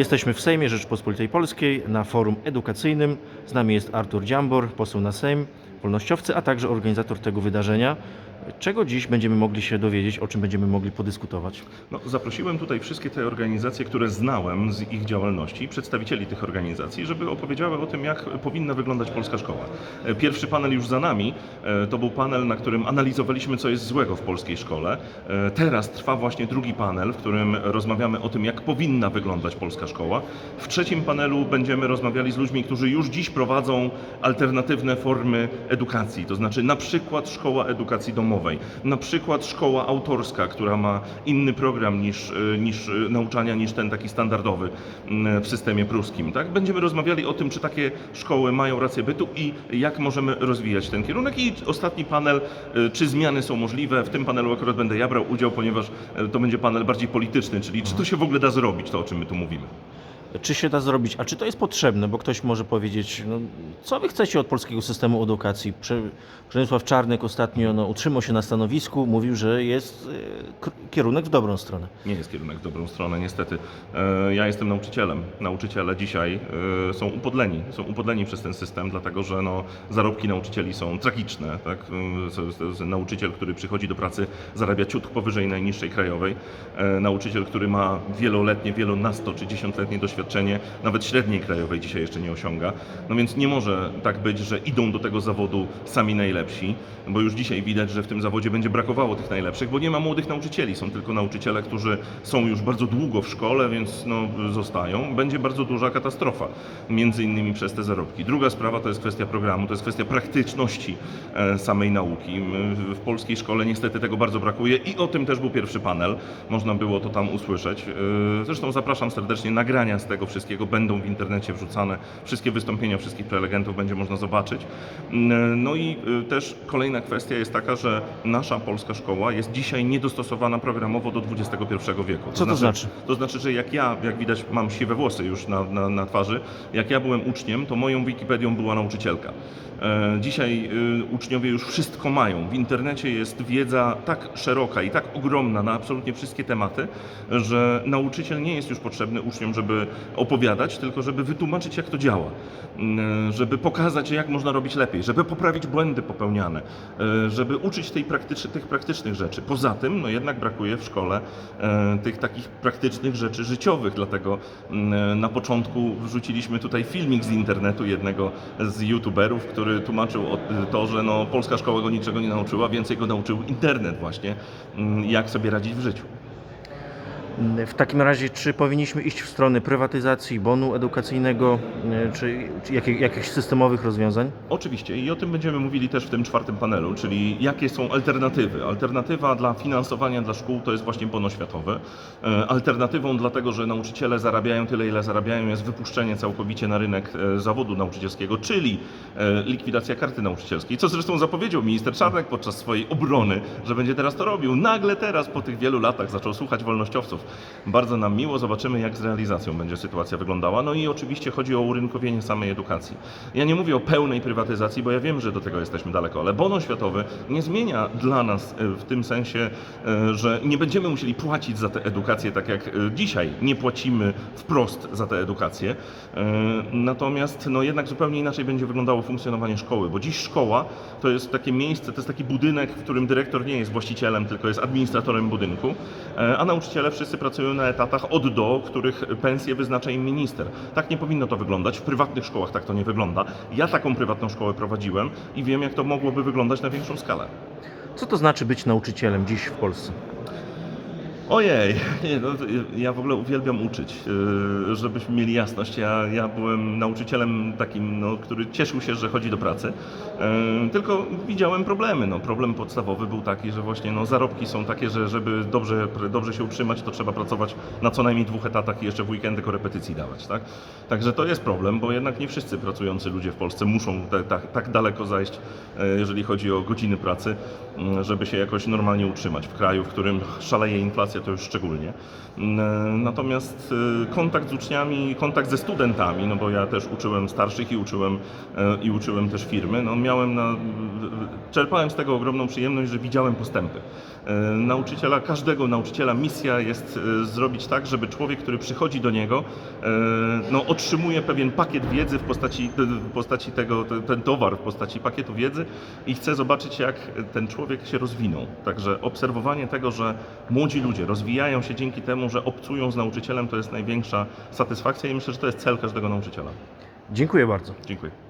Jesteśmy w Sejmie Rzeczypospolitej Polskiej na forum edukacyjnym. Z nami jest Artur Dziambor, poseł na Sejm, wolnościowcy, a także organizator tego wydarzenia. Czego dziś będziemy mogli się dowiedzieć, o czym będziemy mogli podyskutować? No, zaprosiłem tutaj wszystkie te organizacje, które znałem z ich działalności, przedstawicieli tych organizacji, żeby opowiedziały o tym, jak powinna wyglądać polska szkoła. E, Pierwszy panel już za nami, e, to był panel, na którym analizowaliśmy, co jest złego w polskiej szkole. E, Teraz trwa właśnie drugi panel, w którym rozmawiamy o tym, jak powinna wyglądać polska szkoła. W trzecim panelu będziemy rozmawiali z ludźmi, którzy już dziś prowadzą alternatywne formy edukacji, to znaczy na przykład szkoła edukacji domowej, na przykład szkoła autorska, która ma inny program niż, y, niż y, nauczania niż ten taki standardowy w systemie pruskim. Tak? Będziemy rozmawiali o tym, czy takie szkoły mają rację bytu i jak możemy rozwijać ten kierunek. I ostatni panel, y, czy zmiany są możliwe. W tym panelu akurat będę ja brał udział, ponieważ to będzie panel bardziej polityczny, czyli czy to się w ogóle da zrobić, to o czym my tu mówimy. Czy się da zrobić, a czy to jest potrzebne? Bo ktoś może powiedzieć, no, co wy chcecie od polskiego systemu edukacji? Prze- Przemysław Czarnek ostatnio no, utrzymał się na stanowisku, mówił, że jest e, kierunek w dobrą stronę. Nie jest kierunek w dobrą stronę, niestety. E, Ja jestem nauczycielem. Nauczyciele dzisiaj e, są upodleni. Są upodleni przez ten system, dlatego że no, zarobki nauczycieli są tragiczne. Tak? Nauczyciel, który przychodzi do pracy, zarabia ciut powyżej najniższej krajowej. Nauczyciel, który ma wieloletnie, wielonasto czy dziesiątletnie doświadczenie, nawet średniej krajowej dzisiaj jeszcze nie osiąga. No więc nie może tak być, że idą do tego zawodu sami najlepsi, bo już dzisiaj widać, że w tym zawodzie będzie brakowało tych najlepszych, bo nie ma młodych nauczycieli. Są tylko nauczyciele, którzy są już bardzo długo w szkole, więc no, zostają. Będzie bardzo duża katastrofa, między innymi przez te zarobki. Druga sprawa to jest kwestia programu, to jest kwestia praktyczności e, samej nauki. W polskiej szkole niestety tego bardzo brakuje i o tym też był pierwszy panel. Można było to tam usłyszeć. E, Zresztą zapraszam serdecznie. Nagrania z tego wszystkiego będą w internecie wrzucane. Wszystkie wystąpienia wszystkich prelegentów będzie można zobaczyć. Mm, No i y, też kolejna kwestia jest taka, że nasza polska szkoła jest dzisiaj niedostosowana programowo do XXI wieku. Co to znaczy? To znaczy, że jak ja, jak widać, mam siwe włosy już na, na, na twarzy, jak ja byłem uczniem, to moją Wikipedią była nauczycielka. E, Dzisiaj y, uczniowie już wszystko mają. W internecie jest wiedza tak szeroka i tak ogromna na absolutnie wszystkie tematy, że nauczyciel nie jest już potrzebny uczniom, żeby opowiadać, tylko żeby wytłumaczyć, jak to działa. Mm, Żeby pokazać, jak można robić lepiej, żeby poprawić błędy popełniane, e, żeby uczyć tej praktycz- tych praktycznych rzeczy. Poza tym, no jednak brakuje w szkole e, tych takich praktycznych rzeczy życiowych, dlatego mm, na początku wrzuciliśmy tutaj filmik z internetu jednego z youtuberów, który tłumaczył o, to, że no, polska szkoła go niczego nie nauczyła, więcej go nauczył internet właśnie, mm, jak sobie radzić w życiu. W takim razie, czy powinniśmy iść w stronę prywatyzacji bonu edukacyjnego, e, czy, czy jakich, jakichś systemowych rozwiązań? Oczywiście i o tym będziemy mówili też w tym czwartym panelu, czyli jakie są alternatywy. Alternatywa dla finansowania dla szkół to jest właśnie bon oświatowy. E, Alternatywą dlatego, że nauczyciele zarabiają tyle, ile zarabiają, jest wypuszczenie całkowicie na rynek e, zawodu nauczycielskiego, czyli likwidacja karty nauczycielskiej, co zresztą zapowiedział minister Czarnek podczas swojej obrony, że będzie teraz to robił. Nagle teraz, po tych wielu latach, zaczął słuchać wolnościowców. Bardzo nam miło, zobaczymy jak z realizacją będzie sytuacja wyglądała. No i oczywiście chodzi o urynkowienie samej edukacji. Ja nie mówię o pełnej prywatyzacji, bo ja wiem, że do tego jesteśmy daleko, ale bon oświatowy nie zmienia dla nas e, w tym sensie, e, że nie będziemy musieli płacić za tę edukację tak jak e, dzisiaj nie płacimy wprost za tę edukację. Natomiast no jednak zupełnie inaczej będzie wyglądało funkcjonowanie szkoły, bo dziś szkoła to jest takie miejsce, to jest taki budynek, w którym dyrektor nie jest właścicielem, tylko jest administratorem budynku, a nauczyciele wszyscy pracują na etatach od do, których pensje wyznacza im minister. Tak nie powinno to wyglądać. W prywatnych szkołach tak to nie wygląda. Ja taką prywatną szkołę prowadziłem i wiem, jak to mogłoby wyglądać na większą skalę. Co to znaczy być nauczycielem dziś w Polsce? Ojej, nie, no, ja w ogóle uwielbiam uczyć, yy, żebyśmy mieli jasność. Ja, ja byłem nauczycielem takim, no, który cieszył się, że chodzi do pracy, yy, tylko widziałem problemy. No, problem podstawowy był taki, że właśnie no, zarobki są takie, że żeby dobrze, dobrze się utrzymać, to trzeba pracować na co najmniej dwóch etatach i jeszcze w weekendy korepetycji dawać. Tak? Także to jest problem, bo jednak nie wszyscy pracujący ludzie w Polsce muszą te, tak, tak daleko zajść, yy, jeżeli chodzi o godziny pracy, żeby się jakoś normalnie utrzymać w kraju, w którym szaleje inflacja sytuację to już szczególnie. Mm, Natomiast y, kontakt z uczniami, kontakt ze studentami, no bo ja też uczyłem starszych i uczyłem, e, i uczyłem też firmy, no miałem na, czerpałem z tego ogromną przyjemność, że widziałem postępy. E, Nauczyciela, każdego nauczyciela misja jest e, zrobić tak, żeby człowiek, który przychodzi do niego, e, no, otrzymuje pewien pakiet wiedzy w postaci, w postaci tego, ten towar w postaci pakietu wiedzy i chce zobaczyć, jak ten człowiek się rozwinął. Także obserwowanie tego, że młodzi ludzie rozwijają się dzięki temu, że obcują z nauczycielem, to jest największa satysfakcja i myślę, że to jest cel każdego nauczyciela. Dziękuję bardzo. Dziękuję.